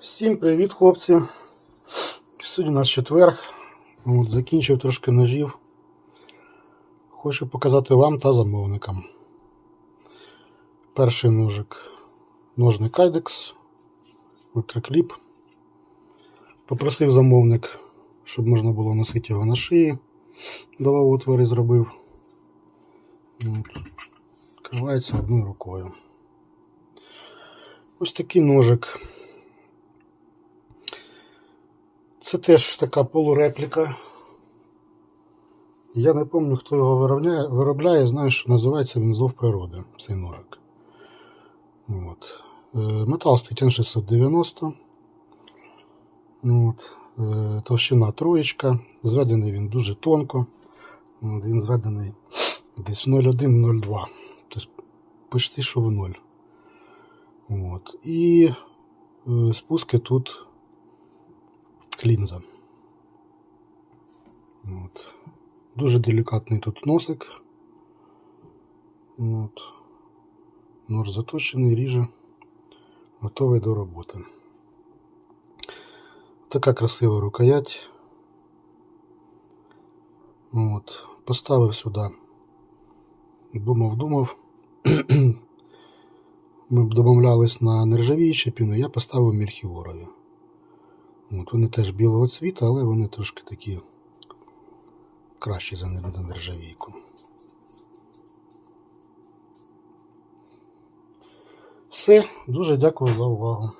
Всім привіт, хлопці. Сьогодні у нас четверг. От, закінчив трошки ножів. Хочу показати вам та замовникам. Перший ножик. Ножний Kydex. Ультракліп. Попросив замовник, щоб можна було носити його на шиї. Давав отвори зробив. От. Відкривається одною рукою. Ось такий ножик. Це теж така полурепліка. Я не пам'ятаю, хто його виробляє, виробляє, знаю, що називається він зов природи, цей ножик. От. Е, Метал стетян 690. От. Е, Товщина троєчка. Зведений він дуже тонко. От, Він зведений десь 0,1-0,2. Тобто почти що в 0. От. І е, спуски тут лінза. От. Дуже делікатний тут носик. От. Нож заточений, ріже, готовий до роботи. Така красива рукоять. От. Поставив сюди. Думав, думав. Ми б домовлялись на нержавіючі піни, я поставив мільхіорові. От, вони теж білого цвіта, але вони трошки такі кращі за нер- за нержавійку. Все, дуже дякую за увагу.